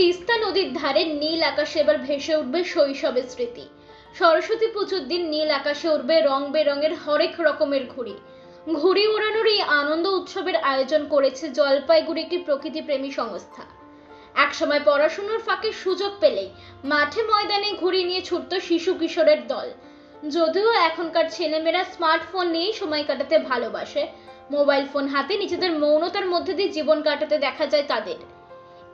তিস্তা নদীর ধারে নীল আকাশে এবার ভেসে উঠবে শৈশবের স্মৃতি। সরস্বতী পুজোর দিন নীল আকাশে উঠবে রং বেরঙের হরেক রকমের ঘুড়ি। ঘুড়ি ওড়ানোর এই আনন্দ উৎসবের আয়োজন করেছে জলপাইগুড়ি একটি প্রকৃতিপ্রেমী সংস্থা। একসময় পড়াশুনোর ফাঁকে সুযোগ পেলেই মাঠে ময়দানে ঘুড়ি নিয়ে ছুটত শিশু কিশোরের দল। যদিও এখনকার ছেলেমেয়েরা স্মার্টফোন নিয়েই সময় কাটাতে ভালোবাসে, মোবাইল ফোন হাতে নিজেদের মৌনতার মধ্যে দিয়ে জীবন কাটাতে দেখা যায় তাদের।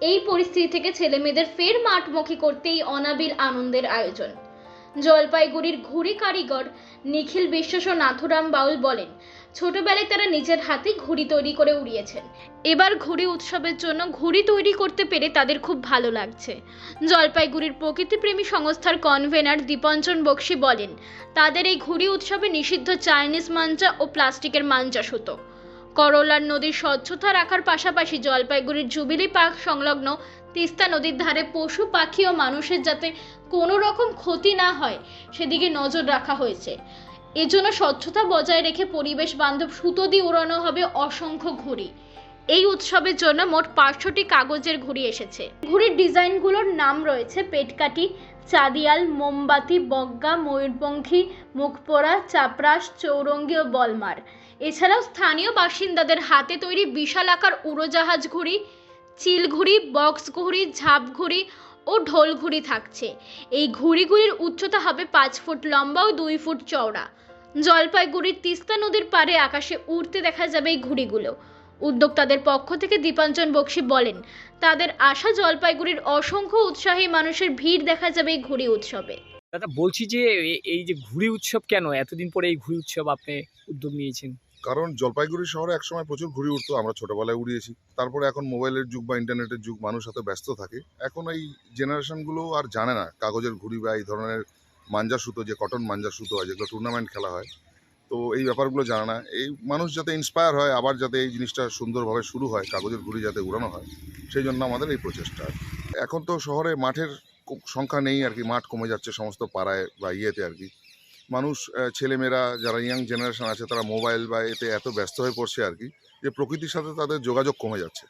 এই পরিস্থিতি থেকে ছেলে মেয়েদের ফের মাঠমুখী করতে এই অনাবিল আনন্দের আয়োজন। জলপাইগুড়ির ঘুড়ি কারিগর নিখিল বিশ্বাস ও নাথুরাম বাউল বলেন, ছোটবেলায় তারা নিজের হাতে ঘুড়ি তৈরি করে উড়িয়েছেন। এবার ঘুড়ি উৎসবের জন্য ঘুড়ি তৈরি করতে পেরে তাদের খুব ভালো লাগছে। জলপাইগুড়ির প্রকৃতিপ্রেমী সংস্থার কনভেনার দীপঞ্চন বক্সি বলেন, তাদের এই ঘুড়ি উৎসবে নিষিদ্ধ চাইনিজ মাঞ্জা ও প্লাস্টিকের মাঞ্জা সুতো করলার নদীর স্বচ্ছতা রাখার পাশাপাশি জলপাইগুড়ির জুবিলি পার্ক সংলগ্ন তিস্তা নদীর ধারে পশু, পাখি ও মানুষের যাতে কোনো রকম ক্ষতি না হয়, সেদিকে নজর রাখা হয়েছে। এজন্য স্বচ্ছতা বজায় রেখে পরিবেশ বান্ধব সুতো দিয়ে উড়ানো হবে অসংখ্য ঘুড়ি। এই উৎসবের জন্য মোট পাঁচশোটি কাগজের ঘুড়ি এসেছে। ঘুড়ির ডিজাইনগুলোর নাম রয়েছে পেটকাটি চাঁদিয়াল, মোমবাতি বগ্গা ময়ূরপঙ্খী, মুখপোড়া চাপরাস চৌরঙ্গি ও বলমার। এছাড়াও স্থানীয় বাসিন্দাদের হাতে তৈরি বিশাল আকার উড়োজাহাজ ঘুড়ি, চিল ঘুড়ি, বক্স ঘুড়ি, ঝাপ ঘুড়ি ও ঢোল ঘুড়ি থাকছে। এই ঘুড়িগুলির উচ্চতা হবে পাঁচ ফুট লম্বা ও দুই ফুট চওড়া। জলপাইগুড়ির তিস্তা নদীর পাড়ে আকাশে উড়তে দেখা যাবে এই ঘুড়িগুলো। উদ্যোক্তাদের পক্ষ থেকে দীপাঞ্জন বক্সি বলেন তাদের আশা জলপাইগুড়ির অসংখ্য উৎসাহী মানুষের ভিড় দেখা যাবে এই ঘুড়ি উৎসবে। দাদা বলছি যে এই যে ঘুড়ি উৎসব কেন? এতদিন পরে এই ঘুড়ি উৎসব আপনি উদ্যোগ নিয়েছেন। কারণ জলপাইগুড়ি শহরে একসময় প্রচুর ঘুড়ি উঠতো আমরা ছোটবেলায় উড়িয়েছি। তারপরে এখন মোবাইলের যুগ বা ইন্টারনেটের যুগ মানুষ এত ব্যস্ত থাকে। এখন এই জেনারেশনগুলো আর জানে না কাগজের ঘুড়ি বা এই ধরনের মাঞ্জা সুতো যে কটন মাঞ্জা সুতো হয় যেগুলো টুর্নামেন্ট খেলা হয় তো এই ব্যাপারগুলো জানা না। এই মানুষ যাতে ইন্সপায়ার হয়, আবার যাতে এই জিনিসটা সুন্দরভাবে শুরু হয়, কাগজের ঘুড়ি যাতে উড়ানো হয়, সেই জন্য আমাদের এই প্রচেষ্টা। এখন তো শহরে মাঠের সংখ্যা নেই আর কি, মাঠ কমে যাচ্ছে সমস্ত পাড়ায় বা ইয়েতে আর কি। মানুষ ছেলেমেয়েরা, যারা ইয়াং জেনারেশন আছে, তারা মোবাইল বা এতে এত ব্যস্ত হয়ে পড়ছে আর কি, যে প্রকৃতির সাথে তাদের যোগাযোগ কমে যাচ্ছে।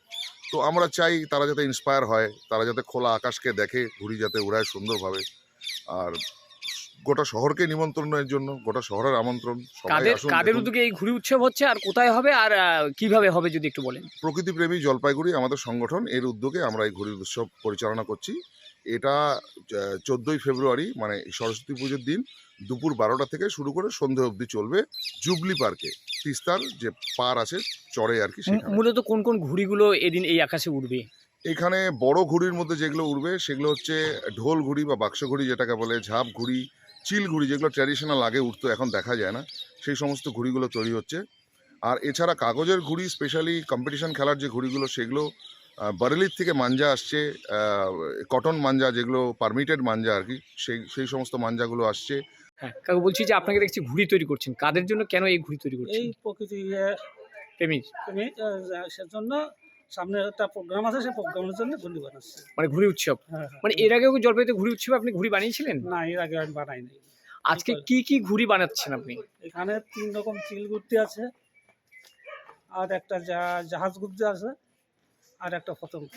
তো আমরা চাই তারা যাতে ইন্সপায়ার হয়, তারা যাতে খোলা আকাশকে দেখে, ঘুড়ি যাতে উড়ায় সুন্দরভাবে। আর গোটা শহরকে নিমন্ত্রণের জন্য গোটা শহরের আমন্ত্রণ কাদের কাদের উদ্যোগে এই ঘুড়ি উৎসব হচ্ছে আর কোথায় হবে আর কীভাবে হবে যদি একটু বলেন? প্রকৃতিপ্রেমী জলপাইগুড়ি আমাদের সংগঠন এর উদ্যোগে আমরা এই ঘুড়ির উৎসব পরিচালনা করছি। এটা চোদ্দোই ফেব্রুয়ারি মানে সরস্বতী পুজোর দিন দুপুর বারোটা থেকে শুরু করে সন্ধে অবধি চলবে জুবলি পার্কে। তিস্তার যে পার আছে চড়ে আর কি মূলত কোন কোন ঘুড়িগুলো এদিন এই আকাশে উঠবে এখানে বড় ঘুড়ির মধ্যে যেগুলো উড়বে সেগুলো হচ্ছে ঢোল ঘুড়ি বা বাক্স ঘুড়ি যেটাকে বলে ঝাপ ঘুড়ি চিল ঘুড়ি যেগুলো ট্র্যাডিশনাল আগে উঠতো এখন দেখা যায় না। সেই সমস্ত ঘুড়িগুলো তৈরি হচ্ছে। আর এছাড়া কাগজের ঘুড়ি স্পেশালি কম্পিটিশন খেলার যে ঘুড়িগুলো সেগুলো বারেলির থেকে মাঞ্জা আসছে কটন মাঞ্জা যেগুলো পারমিটেড মাঞ্জা আর কি সেই সেই সমস্ত মাঞ্জাগুলো আসছে। হ্যাঁ কাকু বলছি যে আপনাকে দেখছি ঘুড়ি তৈরি করছেন। কাদের জন্য কেন এই ঘুড়ি তৈরি করছেন? এই প্রকৃতি প্রেমী প্রেমী সেজন্য সামনে একটা প্রোগ্রাম আছে সেই প্রোগ্রামের জন্য ঘুড়ি বানাচ্ছি মানে ঘুড়ি উৎসব। হ্যাঁ, মানে এর আগেও জলপাইতে ঘুড়ি উৎসব আপনি ঘুড়ি বানিয়েছিলেন? না এর আগে আমি বানাইনি আজকে কি কি ঘুড়ি বানাচ্ছেন আপনি? এখানে তিন রকম চিল ঘুরতে আছে আর একটা জাহাজ ঘুরতে আছে আর একটা পতঙ্গ।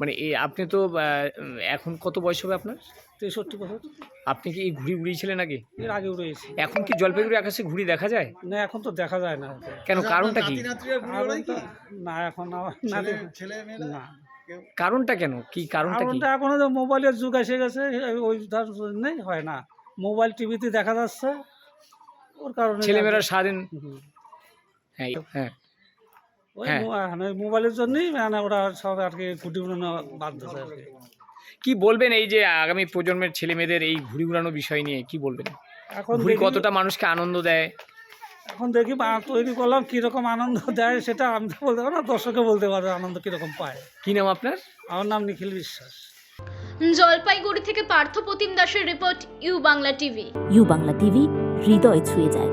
মানে এই আপনি তো এখন কত বয়স হবে আপনার? তেষট্টি বছর। আপনি কি এই ঘুড়ি উড়িয়েছিলেন আগে? এর আগেও রয়েছে এখন কি জলপাইগুড়ি আকাশে ঘুড়ি দেখা যায়? না এখন তো দেখা যায় না। কেন কারণটা কি? না এখন না। না কারণটা কেন? কি কারণটা কি? কারণটা এখন মোবাইলের যুগ এসে গেছে ওই ধর জন্যই হয় না। মোবাইল টিভিতে দেখা যাচ্ছে। ওর কারণে ছেলেমেয়েরা সারাদিন হ্যাঁ হ্যাঁ। ওই হ্যাঁ। মানে মোবাইলের জন্যই মানে ওরা সব আর কি ফুটি উড়ানো বাধ্য আর কি। কি বলবেন এই যে আগামী প্রজন্মের ছেলে মেয়েদের এই ঘুড়ি উড়ানো বিষয় নিয়ে কি বলবেন? এখন ঘুড়ি কতটা মানুষকে আনন্দ দেয়? এখন দেখি তৈরি করলাম কীরকম আনন্দ দেয় সেটা আমি তো বলতে পারব না দর্শকে বলতে পারবে আনন্দ কীরকম পায়। কি নাম আপনার? আমার নাম নিখিল বিশ্বাস। জলপাইগুড়ি থেকে পার্থ প্রতিম দাসের report U Bangla TV. U Bangla TV হৃদয় ছুঁয়ে যায়।